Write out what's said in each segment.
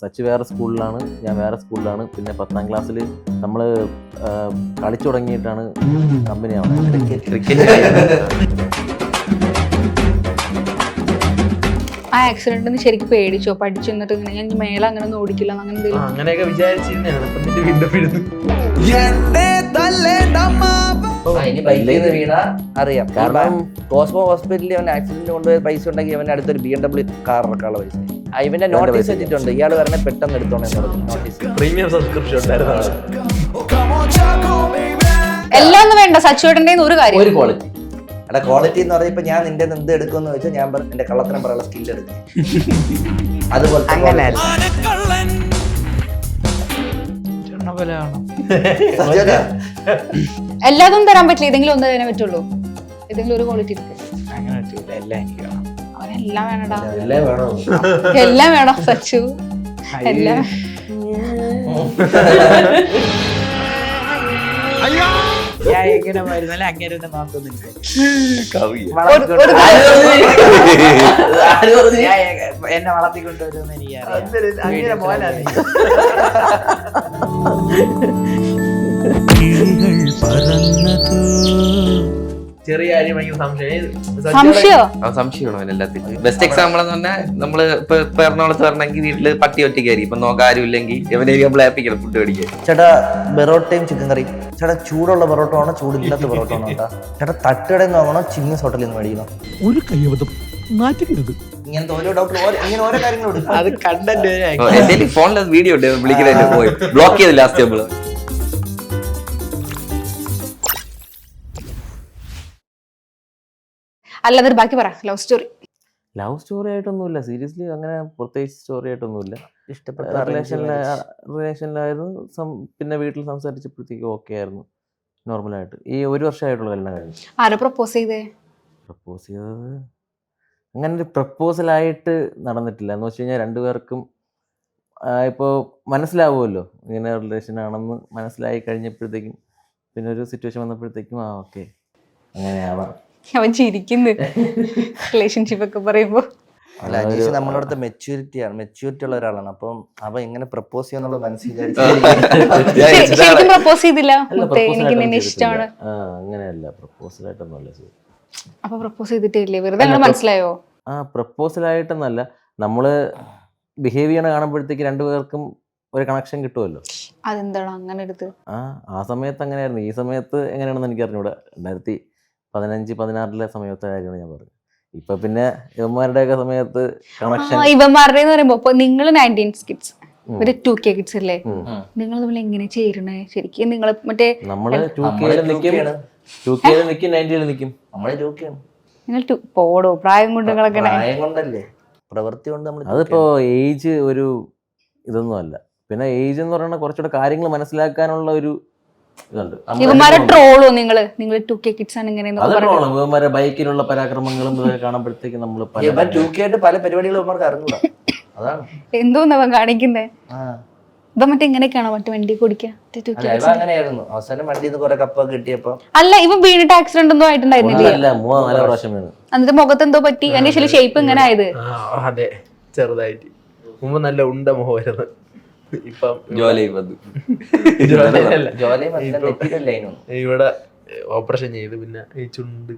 Such വേറെ സ്കൂളിലാണ് ഞാൻ വേറെ സ്കൂളിലാണ്. പിന്നെ പത്താം ക്ലാസ്സിൽ നമ്മൾ കളിച്ചു തുടങ്ങിയിട്ടാണ് കമ്പനി ആ ആക്സിഡന്റ് ശരിക്കും പേടിച്ചോ. പഠിച്ചു എന്നിട്ട് ഇങ്ങനെ ഞാൻ മേലെ അങ്ങനെ ഒന്നും ഓടിക്കില്ല അങ്ങനെ എന്തെങ്കിലും അങ്ങനെയൊക്കെ അറിയാം. കാരണം കോസ്മോ ഹോസ്പിറ്റലിൽ അവൻ ആക്സിഡന്റ് കൊണ്ടുപോയ പൈസ ഉണ്ടെങ്കിൽ അവന്റെ അടുത്തൊരു ബി എം ഡബ്ല്യൂ കാർ ഇറക്കാനുള്ള പൈസ. ഇവന്റെ നോട്ടീസ് വെച്ചിട്ടുണ്ട്. ഇയാൾ പറഞ്ഞ പെട്ടെന്ന് എടുത്തോളെ നോട്ടീസ് പ്രീമിയം സബ്സ്ക്രിപ്ഷൻ എല്ലാം വേണ്ട. സച്ചുവേട്ടന്റെ ഒരു കാര്യം. ഒരു ക്വാളിറ്റി എടാ ക്വാളിറ്റി എന്ന് പറഞ്ഞാൽ ഇപ്പൊ ഞാൻ നിന്റെ എന്ത് എടുക്കുമെന്ന് വെച്ചാൽ ഞാൻ എന്റെ കള്ളത്തിനെ പറയാനുള്ള സ്കില്ല് എടുക്കും. അതുപോലെ അങ്ങനെ എല്ലാതും തരാൻ പറ്റില്ല. ഏതെങ്കിലും ഒന്ന് തരാനേ പറ്റുള്ളൂ. ഏതെങ്കിലും ഒരു ക്വാളിറ്റി അങ്ങനെ പറ്റൂല. എല്ലാം എനിക്ക് വേണം വേണടാ. എല്ലാം വേണോ? എല്ലാം വേണം സച്ചു? എല്ലാം. എങ്ങനെ വരുന്നാലും അങ്ങനെ നോക്കുന്നുണ്ട് എന്നെ വളർത്തിക്കൊണ്ടുവരുമെന്ന് എനിക്കറിയാം. നീ. ചെറിയ കാര്യം ഭയങ്കര സംശയം. സംശയമാണോ എല്ലാത്തിനും ബെസ്റ്റ് എക്സാമ്പിൾ എന്ന് പറഞ്ഞാൽ നമ്മൾ ഇപ്പൊ എറണാകുളത്ത് വരണമെങ്കിൽ വീട്ടിൽ പട്ടി ഒറ്റയ്ക്കായിരിക്കും ഇപ്പൊ നോക്കാൻ ആരും ഇല്ലെങ്കിൽ ഇവനെ നമ്മൾ ആപ്പിക്കണം ഫുഡ് മേടിക്കാൻ. ചേട്ടാ ബെറോട്ടയും ചിക്കൻ കറി ചേട്ടാ ചൂടുള്ള ബെറോട്ട ആണോ? ചൂടില്ലാത്ത ബെറോട്ട ആണോ കേട്ടാ ചേട്ടാ തട്ടുകടയിൽ നിന്ന് വാങ്ങണോ? ചിങ്ങസ് ഹോട്ടലിൽ നിന്ന് മേടിക്കണം? ഒരു കയ്യബദ്ധം നാറ്റുകരുത് ഇങ്ങനത്തെ ഓരോ ഡൗട്ട് ഇങ്ങനെ ഓരോ കാര്യങ്ങളും അത് കണ്ടന്റ് എന്റെ ഫോണിൽ വീഡിയോ ഉണ്ട്? വിളിക്കുന്നതിന് പോയി. ബ്ലോക്ക് ചെയ്ത് ലാസ്റ്റ് നമ്മൾ. അല്ലാതെ ബാക്കി പറ. ലവ് സ്റ്റോറി ലവ് സ്റ്റോറി ആയിട്ടൊന്നുമില്ല. സീരിയസ്ലി അങ്ങനെ പ്രത്യേകിച്ച് സ്റ്റോറി ആയിട്ടൊന്നുമില്ല. ഇഷ്ടപ്പെട്ട റിലേഷനിലെ റിലേഷനിലായിരുന്നു പിന്നെ വീട്ടിൽ സംസാരിച്ചപ്പോഴത്തേക്കും ഓക്കെ ആയിരുന്നു. നോർമലായിട്ട് ഈ ഒരു വർഷമായിട്ടുള്ള കല്യാണം കഴിഞ്ഞു. ആരെ പ്രപ്പോസ് ചെയ്തേ? പ്രപ്പോസ് ചെയ്തത്? അങ്ങനെ ഒരു പ്രപ്പോസലായിട്ട് നടന്നിട്ടില്ല. എന്ന് വെച്ച് കഴിഞ്ഞാൽ രണ്ടുപേർക്കും ഇപ്പോൾ മനസ്സിലാവുമല്ലോ. ഇങ്ങനെ റിലേഷൻ ആണെന്ന് മനസ്സിലായി കഴിഞ്ഞപ്പോഴത്തേക്കും പിന്നെ ഒരു സിറ്റുവേഷൻ വന്നപ്പോഴത്തേക്കും ആ ഓക്കെ അങ്ങനെയാവാം. അവൻ ചിരിക്കുന്നു. റിലേഷൻഷിപ്പ് ഒക്കെ പറയുമ്പോ. അല്ല അനീഷ് നമ്മുടെ അടുത്ത് മെച്യൂരിറ്റി ആണ്. മെച്യൂരിറ്റി ഉള്ള ഒരാളാണ്. അപ്പം അവ എങ്ങനെ പ്രപ്പോസ് ചെയ്യാന്നുള്ള മനസ്സിൽ ശരിക്കും പ്രപ്പോസ് ചെയ്തില്ല. എനിക്ക് നിന്നെ ഇഷ്ടമാണ്. അങ്ങനെയല്ല. പ്രപ്പോസലായിട്ടൊന്നുമല്ല അപ്പൊ പ്രപ്പോസ് ചെയ്തിട്ടില്ലേ? വെറുതെ മനസ്സിലായോ? ആ പ്രപ്പോസലായിട്ടൊന്നല്ല നമ്മൾ ബിഹേവ് ചെയ്യണ കാണുമ്പോഴത്തേക്ക് രണ്ടുപേർക്കും ഒരു കണക്ഷൻ കിട്ടുമല്ലോ അതെന്താണ് അങ്ങനെ എടുത്ത്? ആ ആ സമയത്ത് അങ്ങനെയായിരുന്നു. ഈ സമയത്ത് എങ്ങനെയാണെന്ന് എനിക്ക് അറിഞ്ഞൂടാ രണ്ടായിരത്തി പതിനഞ്ച് പതിനാറിലെ സമയത്തെ കാര്യമാണ് ഞാൻ പറഞ്ഞത്. ഇപ്പൊ പിന്നെ ഇവന്മാരുടെയൊക്കെ സമയത്ത് കണക്ഷൻ ഇവന്മാരുടെ എന്ന് പറയുമ്പോ ഇപ്പൊ നിങ്ങൾ നയന്റീൻ കിഡ്സ് ഉം. ഒരു ടു കെ കിഡ്സ് അല്ലേ? നിങ്ങൾ തമ്മിൽ എങ്ങനെ ചേരണേ ശരിക്കും നിങ്ങൾ മറ്റേ നമ്മൾ ടു നമ്മൾ കെയിൽ 2K നിൽക്കും ആണ്. ടു കെയിൽ നിൽക്കും നയന്റിയിൽ നിൽക്കും നമ്മളെ നിങ്ങൾ പോടോ പ്രായം കൊണ്ട് നിങ്ങളൊക്കെ കൊണ്ടല്ലേ? പ്രവൃത്തി കൊണ്ട് നമ്മൾ അതിപ്പോ ഏജ് ഒരു ഇതൊന്നും അല്ല. പിന്നെ ഏജ് എന്ന് പറയുന്നത് കുറച്ചുകൂടെ കാര്യങ്ങൾ മനസ്സിലാക്കാനുള്ള ഒരു ഇതുണ്ട്. ഇവന്മാരെ ട്രോളോ നിങ്ങൾ? നിങ്ങൾ ടു കെ കിഡ്സ് ആണ് ഇങ്ങനെ അത് ട്രോളും ഇവന്മാരെ ബൈക്കിലുള്ള പരാക്രമങ്ങളും ഇതൊക്കെ കാണുമ്പോഴത്തേക്ക് നമ്മൾ ഇവൻ ടൂ കെ ആയിട്ട് പല പരിപാടികളും അവർക്ക് അറിഞ്ഞൂടാ. അതാണ്. എന്തോന്നവൻ കാണിക്കുന്നേ? ആ. ഇവ മറ്റേ വണ്ടി അങ്ങനെയായിരുന്നു. അവസാനം കുറെ കിട്ടിയപ്പോ അല്ല ഇവ വീണിട്ട് ആക്സിഡന്റ് ആയിട്ടുണ്ടായിരുന്നില്ലേ? എന്നിട്ട് മുഖത്ത് എന്തോ പറ്റി അതിന്റെ ഷേപ്പ് ഇങ്ങനെ ആയത്. അതെ. ചെറുതായിട്ട്. മുമ്പ് നല്ല ഉണ്ട മുഖമായിരുന്നു. ഇവിടെ ഓപ്പറേഷൻ ചെയ്ത് പിന്നെ ഈ ചുണ്ട്.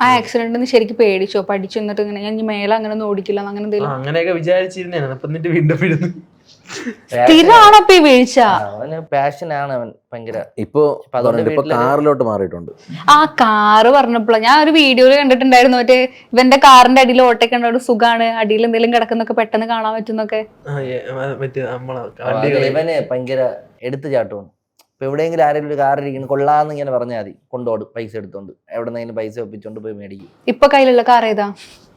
ആ ആക്സിഡന്റ് ശരിക്കും പേടിച്ചോ. പഠിച്ചു എന്നിട്ട് ഇങ്ങനെ ഞാൻ മേലെ അങ്ങനെ ഒന്നും ഓടിക്കില്ല അങ്ങനെ എന്തെങ്കിലും. അങ്ങനെയൊക്കെ വിചാരിച്ചിരുന്നേ അപ്പൊ എന്നിട്ട് വീണ്ടും വീഴുന്നു സ്ഥിരമാണോ അപ്പൊ ഈ വീഴ്ച? അവന് പാഷനാണ് അവൻ ഭയങ്കര. ഇപ്പൊ കാറിലോട്ട് മാറിയിട്ടുണ്ട്. ആ കാറ് പറഞ്ഞപ്പോഴാ ഞാൻ ഒരു വീഡിയോ കണ്ടിട്ടുണ്ടായിരുന്നു മറ്റേ ഇവന്റെ കാറിന്റെ അടിയിൽ ഓട്ടൊക്കെ ഒരു സുഖാണ് അടിയിൽ എന്തെങ്കിലും കിടക്കുന്നൊക്കെ പെട്ടെന്ന് കാണാൻ പറ്റുന്നൊക്കെ. ഇവന് ഭയങ്കര എടുത്തു ചാട്ടമാണ്. ഇപ്പൊ എവിടെയെങ്കിലും ആരെങ്കിലും ഒരു കാർ ഇരിക്കുന്നു കൊള്ളാന്ന് ഇങ്ങനെ പറഞ്ഞാൽ മതി. കൊണ്ടോടും പൈസ എടുത്തോണ്ട്. എവിടെന്നെങ്കിലും പൈസ ഒപ്പിച്ചോണ്ട് പോയി മേടിക്കും. ഇപ്പൊ കയ്യിലുള്ള കാർ ഏതാ?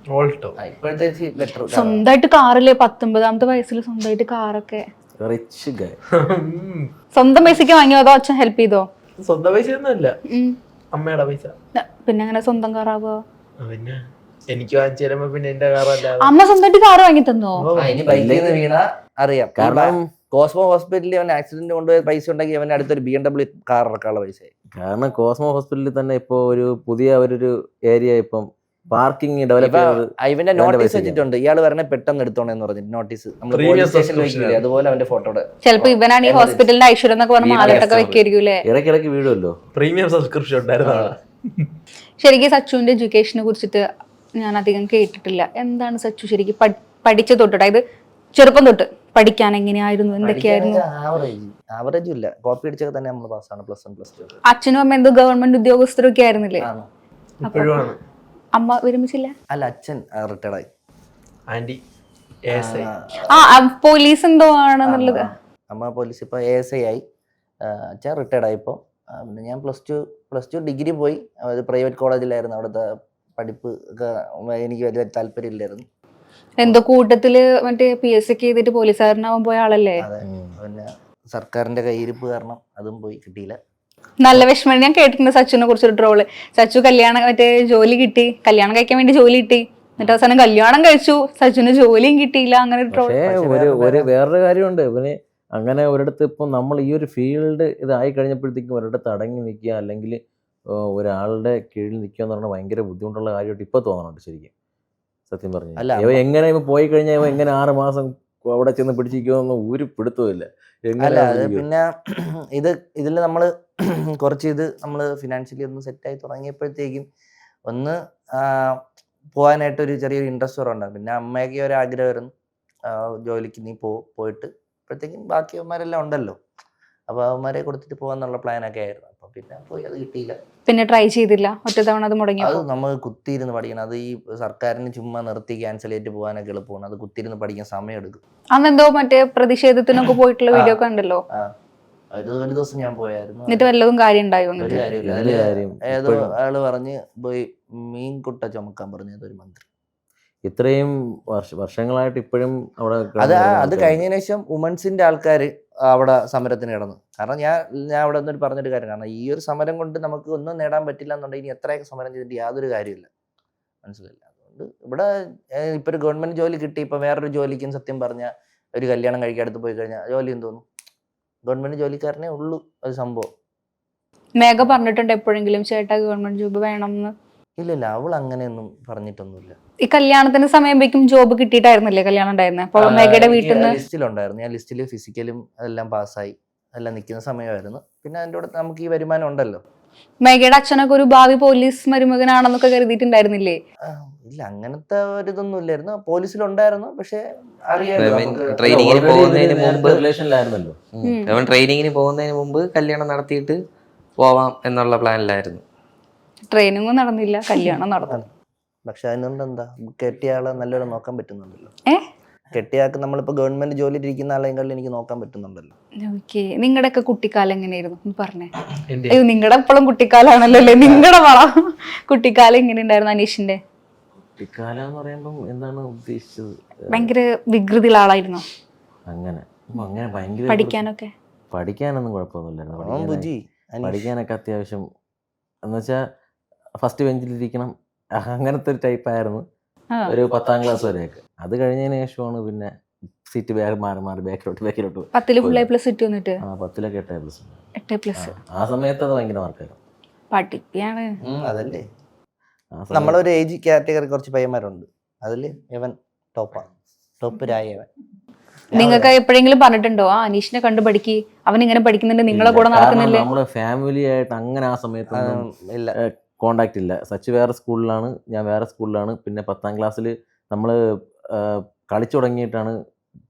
ഓൾട്ടോ ഇപ്പോഴത്തെ ബെറ്റർ സ്വന്തമായിട്ട് കാറില്ലേ പത്തൊമ്പതാമത്തെ വയസ്സിൽ സ്വന്തമായിട്ട് കാറൊക്കെ. റിച്ച് ഗൈ സ്വന്തം പൈസക്ക് വാങ്ങിയോ അതോ അച്ഛൻ ഹെൽപ്പ് ചെയ്തോ? സ്വന്തം പൈസ ഒന്നുമല്ല അമ്മയുടെ പൈസ. പിന്നെ അങ്ങനെ സ്വന്തം കാറാവോ? പിന്നെ എനിക്ക് വാങ്ങിച്ചു തരുമ്പോ പിന്നെ എന്റെ കാറല്ല. അമ്മ സ്വന്തമായിട്ട് കാർ വാങ്ങി തന്നോ? വീണ അറിയാം. കാരണം കോസ്മോ ഹോസ്പിറ്റലിൽ അവൻ ആക്സിഡന്റ് കൊണ്ടുപോയ പൈസ ഉണ്ടെങ്കിൽ അവന്റെ അടുത്തൊരു ബി എം ഡബ്ല്യൂ കാർ ഇറക്കാനുള്ള പൈസ കാരണം കോസ്മോ ഹോസ്പിറ്റലിൽ തന്നെ ഇപ്പോൾ ഒരു പുതിയ ഒരു ഏരിയ ഇപ്പം പാർക്കിംഗ് ഡെവലപ്പ് ഇവന്റെ നോട്ടീസ്. വെച്ചിട്ടുണ്ട്. ഇയാൾ വരണ പെട്ടെന്ന് എടുത്തോണെന്ന് പറഞ്ഞു നോട്ടീസ് നമ്മൾ പോലീസ് സ്റ്റേഷനിൽ അതുപോലെ അവന്റെ ഫോട്ടോടെ ചിലപ്പോ ഇവനാണ് ഈ ഹോസ്പിറ്റലിന്റെ ഐശ്വര്യം എന്നൊക്കെ പറഞ്ഞ ഇടയ്ക്കിടയ്ക്ക് വീടുമല്ലോ പ്രീമിയം സബ്സ്ക്രിപ്ഷൻ ഉണ്ടായിരുന്നു. ശരിക്കും സച്ചുവിന്റെ എഡ്യൂക്കേഷനെ കുറിച്ചിട്ട് ഞാൻ അധികം കേട്ടിട്ടില്ല. എന്താണ് സച്ചു ശരിക്കും പഠി- പഠിച്ച തൊട്ട്? അതായത് ചെറുപ്പം തൊട്ട് പഠിക്കാൻ എങ്ങനെയായിരുന്നു? എന്തൊക്കെയായിരുന്നു? ആവറേജ് ആവറേജും ഇല്ല. കോപ്പി അടിച്ചൊക്കെ തന്നെ നമ്മൾ പാസ്സാണ് പ്ലസ് വൺ പ്ലസ് ടു അച്ഛനും അമ്മ എന്തോ ഗവൺമെന്റ് ഉദ്യോഗസ്ഥരൊക്കെ ആയിരുന്നില്ലേ? അമ്മ ഒരുമിച്ചില്ല? അല്ല അച്ഛൻ റിട്ടയർഡ് ആയി. ആന്റി ആ പോലീസ് എന്തോ ആണെന്നുള്ളത്. അമ്മ പോലീസ് ഇപ്പൊ എ എസ് ഐ ആയി. അച്ഛൻ റിട്ടയർഡ് ആയി ഇപ്പോൾ പിന്നെ ഞാൻ plus two plus two degree പോയി. അത് പ്രൈവറ്റ് കോളേജിലായിരുന്നു അവിടുത്തെ പഠിപ്പ് ഒക്കെ എനിക്ക് വലിയ താല്പര്യമില്ലായിരുന്നു. എന്തോ കൂട്ടത്തിൽ മറ്റേ പി എസ് ഒക്കെ ചെയ്തിട്ട് പോലീസുകാരനാവാൻ പോയ ആളല്ലേ? അതെ. പിന്നെ സർക്കാരിന്റെ കയ്യിരിപ്പ് കാരണം അതും പോയി കിട്ടിയില്ല. നല്ല വിഷമം. ഞാൻ കേട്ടിട്ടുണ്ട് സച്ചുനെ കുറിച്ചൊരു ട്രോൾ സച്ചു കല്യാണം മറ്റേ ജോലി കിട്ടി. കല്യാണം കഴിക്കാൻ വേണ്ടി ജോലി കിട്ടി. എന്നിട്ട് അവസാനം കല്യാണം കഴിച്ചു. സച്ചിന് ജോലിയും കിട്ടിയില്ല. അങ്ങനെ ഒരു ട്രോൾ ഒരു വേറെ ഒരു വേറൊരു കാര്യമുണ്ട്. ഇവന് അങ്ങനെ ഒരിടത്ത് ഇപ്പം നമ്മൾ ഈ ഒരു ഫീൽഡ് ഇതായി കഴിഞ്ഞപ്പോഴത്തേക്കും ഒരിടത്ത് അടങ്ങി നിൽക്കുക അല്ലെങ്കിൽ ഒരാളുടെ കീഴിൽ നിൽക്കുക എന്ന് പറഞ്ഞാൽ ഭയങ്കര ബുദ്ധിമുട്ടുള്ള കാര്യമായിട്ട് ഇപ്പൊ തോന്നുന്നുണ്ട് ശരിക്കും. സത്യം പറഞ്ഞു അല്ല, ഇവ എങ്ങനെ ഇവ പോയി കഴിഞ്ഞാൽ ഇവ എങ്ങനെ ആറ് മാസം അവിടെ ചെന്ന് പിടിച്ചിരിക്കുമെന്ന് ഒരു പിടുത്തമില്ല അല്ല അത് പിന്നെ ഇത് ഇതിൽ നമ്മൾ കുറച്ച് ഇത് നമ്മൾ ഫിനാൻഷ്യലി ഒന്ന് സെറ്റായി തുടങ്ങിയപ്പോഴത്തേക്കും ഒന്ന് പോകാനായിട്ട് ഒരു ചെറിയൊരു ഇൻട്രസ്റ്റ് കുറവുണ്ടാകും പിന്നെ അമ്മയൊക്കെ ഒരു ആഗ്രഹമായിരുന്നു ജോലിക്ക് നീ പോ പോയിട്ട് അപ്പോഴത്തേക്കും ബാക്കിയവന്മാരെല്ലാം ഉണ്ടല്ലോ. അപ്പോൾ അവന്മാരെ കൊടുത്തിട്ട് പോകാന്നുള്ള പ്ലാനൊക്കെ ആയിരുന്നു. പിന്നെ പോയി അത് കിട്ടിയില്ല. പിന്നെ ട്രൈ ചെയ്തില്ല? ഒറ്റ തവണ അത് അത് മുടങ്ങിയപ്പോ നമ്മൾ കുത്തിയിരുന്ന് പഠിക്കണം. അത് ഈ സർക്കാരിന് ചുമ്മാ നിർത്തി ക്യാൻസൽ ചെയ്തിട്ട് പോകാനൊക്കെ എളുപ്പമാണ്. അത് കുത്തിയിരുന്ന് പഠിക്കാൻ സമയം എടുക്കും. അന്നെന്തോ മറ്റേ പ്രതിഷേധത്തിനൊക്കെ പോയിട്ടുള്ള വീഡിയോ കണ്ടല്ലോ? അത് ഒരു ദിവസം ഞാൻ പോയായിരുന്നു. എന്നിട്ട് വല്ലതും കാര്യം ഉണ്ടായോ ഒരു കാര്യമില്ല. എന്ത് അതിൽ ഏതോ ആൾ പറഞ്ഞ് പോയി മീൻ കുട്ട ചുമക്കാൻ പറഞ്ഞു ഏതൊരു മന്ത്രി. ഇത്രയും വർഷങ്ങളായിട്ട് ഇപ്പോഴും അവിടെ അത് ആ- അത്. കഴിഞ്ഞതിന് ശേഷം വുമൻസിന്റെ ആൾക്കാർ അവിടെ സമരത്തിന് കിടന്നു. കാരണം ഞാൻ ഞാൻ അവിടെ ഒന്നൊരു പറഞ്ഞൊരു കാര്യം കാരണം ഈ ഒരു സമരം കൊണ്ട് നമുക്ക് ഒന്നും നേടാൻ പറ്റില്ല എന്നുണ്ടെങ്കിൽ ഇനി എത്രയൊക്കെ സമരം ചെയ്തിട്ട് യാതൊരു കാര്യമില്ല മനസ്സിലായില്ല? അതുകൊണ്ട് ഇവിടെ ഇപ്പൊ ഒരു ഗവൺമെന്റ് ജോലി കിട്ടി ഇപ്പൊ വേറൊരു ജോലിക്കും സത്യം പറഞ്ഞ ഒരു കല്യാണം കഴിക്കാൻ അടുത്ത് പോയി കഴിഞ്ഞാൽ ജോലി എന്തോന്നു ഗവൺമെന്റ് ജോലിക്കാരനെ ഉള്ളൂ ഒരു സംഭവം. മേഘ പറഞ്ഞിട്ടുണ്ട് എപ്പോഴെങ്കിലും ചേട്ടാ ഗവൺമെന്റ് ജോബ് വേണം എന്ന് ഇല്ല ഇല്ല അവൾ അങ്ങനെയൊന്നും പറഞ്ഞിട്ടൊന്നുമില്ല. ഈ കല്യാണത്തിന് സമയമ്പേക്കും ജോബ് കിട്ടിയിട്ടായിരുന്നില്ലേ കല്യാണം ഉണ്ടായിരുന്നത് അപ്പോൾ മേഘയുടെ വീട്ടിൽ നിന്ന് ലിസ്റ്റിലുണ്ടായിരുന്നു. ഞാൻ ലിസ്റ്റിൽ ഫിസിക്കലും എല്ലാം പാസ്സായി എല്ലാം നിൽക്കുന്ന സമയമായിരുന്നു. പിന്നെ അതിന്റെ കൂടെ നമുക്ക് ഈ വരുമാനം ഉണ്ടല്ലോ. മേഘയുടെ അച്ഛനൊക്കെ ഒരു ഭാവി പോലീസ് മരുമകനാണെന്നൊക്കെ കരുതിയിട്ടുണ്ടായിരുന്നില്ലേ? ആ, ഇല്ല അങ്ങനത്തെ ഒരു ഇതൊന്നും ഇല്ലായിരുന്നു പോലീസിലുണ്ടായിരുന്നു പക്ഷെ അറിയാമല്ലോ നമുക്ക് ട്രെയിനിങ്ങിന് പോകുന്നതിന് ഇവർ മുമ്പ് നേരത്തെ റിലേഷനിലായിരുന്നല്ലോ ഉം. അവൻ ട്രെയിനിങ്ങിന് പോകുന്നതിന് മുമ്പ് കല്യാണം നടത്തിയിട്ട് പോവാം എന്നുള്ള പ്ലാനിലായിരുന്നു ട്രെയിനിങ്ങും നടന്നില്ല കല്യാണം നടന്നു. പക്ഷെ അതിനുണ്ട് എന്താ കെട്ടിയ ആളെ നല്ലോണം നോക്കാൻ പറ്റുന്നുണ്ടല്ലോ. ഏ? കെട്ടിയ ആൾക്ക് നമ്മളിപ്പോ ഗവൺമെന്റ് ജോലി ഇരിക്കുന്ന ആളെങ്കിലും എനിക്ക് നോക്കാൻ പറ്റുന്നുണ്ടല്ലോ. ഓക്കെ. നിങ്ങളുടെ ഒക്കെ കുട്ടിക്കാലം എങ്ങനെയായിരുന്നു? പറഞ്ഞേ. അയ്യോ നിങ്ങളുടെ ഇപ്പോഴും കുട്ടിക്കാലാണല്ലോ അല്ലേ നിങ്ങളുടെ വള. കുട്ടിക്കാലം എങ്ങനെ ഉണ്ടായിരുന്നു അനീഷിന്റെ? കുട്ടിക്കാലം എന്ന് പറയുമ്പോൾ എന്താണ് ഉദ്ദേശിച്ചത്? ഭയങ്കര വികൃതിയുള്ള ആളായിരുന്നു? അങ്ങനെ. അങ്ങനെ ഭയങ്കര പഠിക്കാനൊക്കെ? പഠിക്കാനൊന്നും കുഴപ്പമൊന്നുമില്ലായിരുന്നു. പഠിക്കാനൊക്കെ അത്യാവശ്യം. എന്ന് വെച്ചാൽ ഫസ്റ്റ് ബെഞ്ചിലിരിക്കണം. അങ്ങനത്തെ ഒരു ടൈപ്പ് ആയിരുന്നു. ആ. ഒരു പത്താം ക്ലാസ് വരെയൊക്കെ. അത് കഴിഞ്ഞതിന് ശേഷമാണ് പിന്നെ സീറ്റ് ബാഗ് മാറി മാറി ബാക്കിലോട്ട് ബാക്കിലോട്ട്. പത്തിൽ ഫുൾ എ പ്ലസ് കിട്ടി വന്നിട്ട് ആ പത്തിലൊക്കെ എട്ട് പ്ലസ് എട്ട് പ്ലസ് ആ സമയത്ത് അത് ഭയങ്കര മാർക്കായിരുന്നു പഠിപ്പിയാണ്. അതല്ലേ? നമ്മളൊരു ഏജ് കാറ്റഗറി കുറച്ച് പയ്യന്മാരുണ്ട്. അതിൽ ഇവൻ ടോപ്പാണ് ടോപ്പ് രായവൻ നിങ്ങൾക്ക് എപ്പോഴെങ്കിലും പറഞ്ഞിട്ടുണ്ടോ? ആ അനീഷിനെ കണ്ടു പഠിക്കി. അവൻ ഇങ്ങനെ പഠിക്കുന്നുണ്ട് നിങ്ങളെ കൂടെ നടക്കുന്നില്ലേ? നമ്മൾ ഫാമിലി ആയിട്ട് അങ്ങനെ ആ സമയത്ത് ഇല്ല. കോണ്ടാക്ട് ഇല്ല. സച്ച് വേറെ സ്കൂളിലാണ് ഞാൻ വേറെ സ്കൂളിലാണ്. പിന്നെ പത്താം ക്ലാസ്സിൽ നമ്മൾ കളിച്ചു തുടങ്ങിയിട്ടാണ്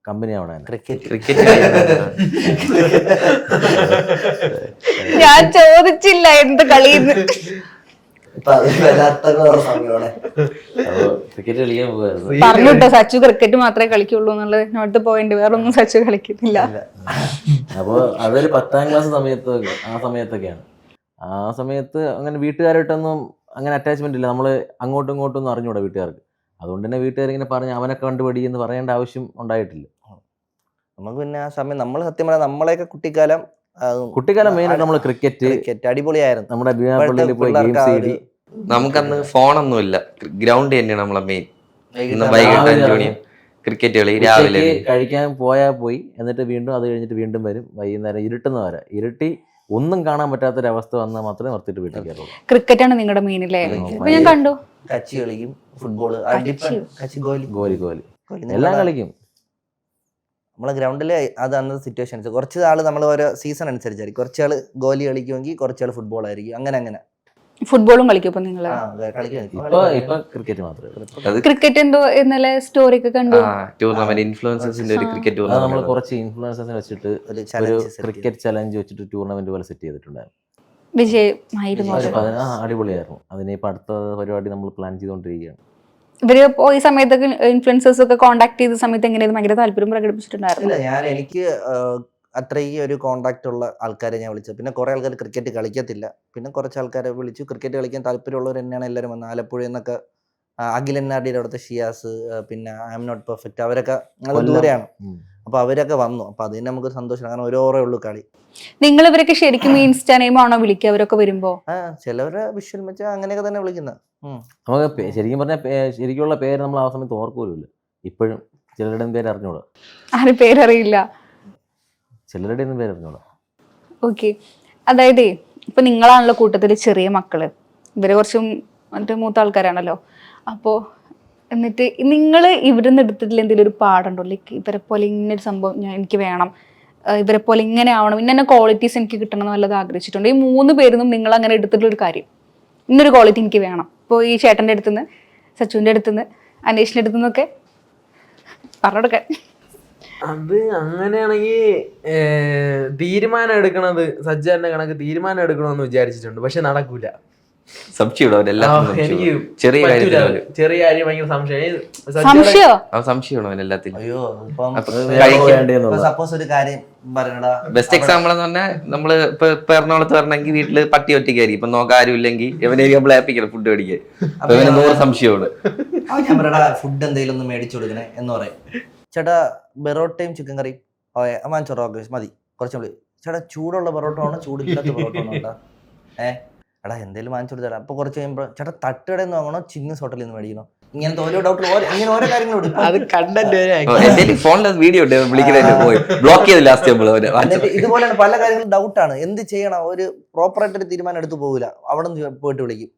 കമ്പനി അവിടെ ക്രിക്കറ്റ് ക്രിക്കറ്റ് ഞാൻ ചോദിച്ചില്ല എന്ത് കളി പറഞ്ഞിട്ടോ സച്ചു ക്രിക്കറ്റ് മാത്രമേ കളിക്കുള്ളൂ എന്നുള്ളത് നോട്ട് പോയിന്റ് വേറെ ഒന്നും സച്ചു കളിക്കുന്നില്ല. അപ്പോൾ അതൊരു പത്താം ക്ലാസ് സമയത്തൊക്കെ ആ സമയത്തൊക്കെയാണ്. ആ സമയത്ത് അങ്ങനെ വീട്ടുകാരായിട്ടൊന്നും അങ്ങനെ അറ്റാച്ച്മെന്റ് ഇല്ല. നമ്മൾ അങ്ങോട്ടും ഇങ്ങോട്ടും ഒന്നും അറിഞ്ഞൂടാ വീട്ടുകാർക്ക്. അതുകൊണ്ട് തന്നെ വീട്ടുകാരിങ്ങനെ പറഞ്ഞ് അവനെ കണ്ടുപടി എന്ന് പറയേണ്ട ആവശ്യം ഉണ്ടായിട്ടില്ല. നമുക്ക് പിന്നെ ആ സമയം നമ്മൾ സത്യം പറഞ്ഞാൽ നമ്മളെയൊക്കെ കുട്ടിക്കാലം കുട്ടിക്കാലം മെയിനായിട്ട് നമ്മൾ ക്രിക്കറ്റ് ക്രിക്കറ്റ് അടിപൊളിയായിരുന്നു. നമ്മുടെ നമുക്കന്ന് പോയി ഇല്ല ഗെയിംസ് ചെയ്തി ഒരു നമുക്കന്ന് ഫോണൊന്നുമില്ല. ഗ്രൗണ്ട് തന്നെയാണ് നമ്മളെ മെയിൻ വൈകിട്ട് അഞ്ചു മണി ക്രിക്കറ്റ് കളി രാവിലെ കഴിക്കാൻ പോയാൽ പോയി. എന്നിട്ട് വീണ്ടും അത് കഴിഞ്ഞിട്ട് വീണ്ടും വരും. വൈകുന്നേരം ഇരുട്ടുന്ന വരെ ഇരുട്ടി ഒന്നും കാണാൻ പറ്റാത്തൊരവസ്ഥ വന്നാൽ മാത്രമേ നിർത്തിയിട്ട് വീട്ടിൽ കയറുള്ളൂ. ക്രിക്കറ്റ് ആണ് നിങ്ങളുടെ മെയിൻ അല്ലേ ഞാൻ കണ്ടു. കച്ചി കളിക്കും ഫുട്ബോൾ ഗോലി ഗോലി ഗോലി എല്ലാം കളിക്കും. നമ്മളെ ഗ്രൗണ്ടിൽ അത് അന്നത്തെ സിറ്റുവേഷൻ അനുസരിച്ച് കുറച്ച് ആൾ നമ്മൾ ഓരോ സീസൺ അനുസരിച്ചായിരിക്കും. കുറച്ച് ആൾ ഗോലി കളിക്കുമെങ്കിൽ കുറച്ച് ആൾ ഫുട്ബോൾ ആയിരിക്കും. അങ്ങനെ അങ്ങനെ. ഫുട്ബോളും കളിക്കും നിങ്ങൾ നിങ്ങൾ? ആ, കളിക്കും ഇപ്പൊ ഇപ്പൊ ക്രിക്കറ്റ് മാത്രമേ ക്രിക്കറ്റ് എന്തോ ഇന്നലെ സ്റ്റോറി ഒക്കെ കണ്ടു. ടൂർണമെന്റ് ഇൻഫ്ലുവൻസേഴ്സിന്റെ ഒരു ക്രിക്കറ്റ് നമ്മൾ ടൂർണമെന്റ് കുറച്ച് ഇൻഫ്ലുവൻസേഴ്സിനെ വെച്ചിട്ട് ഒരു ക്രിക്കറ്റ് ചലഞ്ച് വെച്ചിട്ട് ടൂർണമെന്റ് പോലെ സെറ്റ് ചെയ്തിട്ടുണ്ടായിരുന്നു. വിജയമായിരുന്നു. അടിപൊളിയായിരുന്നു. അത്. ഇപ്പൊ അടുത്ത പരിപാടി നമ്മൾ പ്ലാൻ ചെയ്തുകൊണ്ടിരിക്കുകയാണ് ഇവർ ഇപ്പോ ഈ സമയത്തൊക്കെ ഇൻഫ്ലുവൻസേഴ്സ് ഒക്കെ കോൺടാക്ട് ചെയ്ത സമയത്ത് എങ്ങനെയാണ് ഭയങ്കര താല്പര്യം പ്രകടിപ്പിച്ചിട്ടുണ്ടായിരുന്നു. ഞാൻ എനിക്ക് അത്രയും ഒരു കോണ്ടാക്റ്റ് ഉള്ള ആൾക്കാരെ ഞാൻ വിളിച്ചത്. പിന്നെ കുറേ ആൾക്കാർ ക്രിക്കറ്റ് കളിക്കത്തില്ല. പിന്നെ കുറച്ച് ആൾക്കാരെ വിളിച്ചു. ക്രിക്കറ്റ് കളിക്കാൻ താല്പര്യമുള്ളവർ തന്നെയാണ് എല്ലാവരും വന്നത്. ആലപ്പുഴയിൽ എന്നൊക്കെ അഖിലൻ നാടിയുടെ അവിടുത്തെ ഷിയാസ് പിന്നെ ഐ എം നോട്ട് പെർഫെക്റ്റ് അവരൊക്കെ നല്ല. ദൂരെയാണ്. അപ്പൊ അവരൊക്കെ വന്നു. അപ്പൊ അതിന് നമുക്ക് സന്തോഷം. കാരണം ഒരു ഓറേ ഉള്ളൂ കളി. നിങ്ങൾ ഇവരൊക്കെ ശരിക്കും ഇൻസ്റ്റാ നെയിം ആണോ വിളിക്കുക? അവരൊക്കെ വരുമ്പോ? ആ ചിലവരെ വിഷ്വൽ മെച്ച അങ്ങനെയൊക്കെ തന്നെ വിളിക്കുന്നത് നമുക്ക് ശരിക്കും പറഞ്ഞാൽ ശരിക്കുള്ള പേര് നമ്മൾ ആ സമയത്ത് ഓർക്കൂലല്ലോ. ഇപ്പോഴും ചിലരുടെയും പേര് അറിഞ്ഞോളൂ ആരും പേരറിയില്ല. ചിലരുടെ ഒന്നും പേരറിഞ്ഞോളാം ഓക്കെ അതായത് ഇപ്പൊ നിങ്ങളാണല്ലോ കൂട്ടത്തിൽ ചെറിയ മക്കൾ. ഇവർ കുറച്ചും മറ്റേ മൂത്ത ആൾക്കാരാണല്ലോ. അപ്പോ എന്നിട്ട് നിങ്ങൾ ഇവിടെ നിന്ന് എടുത്തിട്ടില്ല എന്തെങ്കിലും ഒരു പാടുണ്ടോ? ലൈക്ക് ഇവരെ പോലെ ഇങ്ങനൊരു സംഭവം എനിക്ക് വേണം. ഇവരെ പോലെ ഇങ്ങനെ ആവണം. ഇന്ന ക്വാളിറ്റീസ് എനിക്ക് കിട്ടണം എന്ന് ആഗ്രഹിച്ചിട്ടുണ്ട്? ഈ മൂന്ന് പേരിന്നും നിങ്ങൾ അങ്ങനെ എടുത്തിട്ടുള്ള ഒരു കാര്യം. ഇന്നൊരു ക്വാളിറ്റി എനിക്ക് വേണം. ഇപ്പോൾ ഈ ചേട്ടന്റെ അടുത്തുനിന്ന് സച്ചുവിന്റെ അടുത്തുനിന്ന് അനേഷിന്റെ അടുത്തുനിന്നൊക്കെ പറഞ്ഞെടുക്കാൻ അത് അങ്ങനെയാണെങ്കിൽ തീരുമാനം എടുക്കണത് സജ്ജാന്റെ കണക്ക് തീരുമാനം എടുക്കണമെന്ന് വിചാരിച്ചിട്ടുണ്ട് പക്ഷെ നടക്കൂല. സംശയം ആ, എല്ലാത്തിനും എനിക്ക് ചെറിയ പറ്റൂല. ചെറിയ കാര്യം ഭയങ്കര സംശയം. സംശയോ? അവൻ സംശയമാണോ അവൻ എല്ലാത്തിലും അയ്യോ ഇപ്പം അപ്പൊ അത് സപ്പോസ് ഒരു കാര്യം പറയണടാ. ബെസ്റ്റ് എക്സാമ്പിൾ എന്ന് പറഞ്ഞാൽ നമ്മൾ ഇപ്പൊ ഇപ്പൊ എറണാകുളത്ത് വരണമെങ്കിൽ വീട്ടിൽ പട്ടി ഒറ്റയ്ക്കായിരിക്കും. ഇപ്പൊ നോക്കാൻ ആരും ഇല്ലെങ്കിൽ ഇവനെ നമ്മൾ ഫുഡ് മേടിക്കാൻ. അപ്പൊ ഇവന് നൂറ് സംശയമാണ് ഞാൻ പറയടാ ഫുഡ് എന്തെങ്കിലും ഒന്ന് മേടിച്ചു കൊടുക്കണേ എന്ന് പറയും. ചേട്ടാ ബെറോട്ടയും ചിക്കൻ കറിയും. ഓ വാങ്ങിച്ചോട്ടോ ഓക്കെ മതി. കുറച്ചും കൂടി ചേട്ടാ ചൂടുള്ള പൊറോട്ട ആണോ? ചൂടില്ലാത്ത പൊറോട്ട ആണോ ഏട്ടാ ഏ? എടാ എന്തെങ്കിലും വാങ്ങിച്ചു കൊടുത്തരാം. അപ്പൊ കുറച്ച് കഴിയുമ്പോൾ ചേട്ടാ തട്ടുകടയിൽ നിന്ന് വാങ്ങണോ? ചിന്നസ് ഹോട്ടലിൽ നിന്ന് മേടിക്കണോ? ഇങ്ങനത്തെ ഓരോ ഡൗട്ട് ഇങ്ങനെ ഓരോ കാര്യങ്ങളും അത് കണ്ടന്റ് എന്റെ ഫോണിൽ വീഡിയോ ഉണ്ട് വിളിക്കുന്നതിന് പോയി. ബ്ലോക്ക് ചെയ്ത് ലാസ്റ്റ് എന്നിട്ട് ഇതുപോലെയാണ് പല കാര്യങ്ങളും ഡൗട്ടാണ് എന്ത് ചെയ്യണം? ഒരു പ്രോപ്പറായിട്ട് ഒരു തീരുമാനം എടുത്തു പോകില്ല അവിടെ നിന്ന് പോയിട്ട് വിളിക്കും.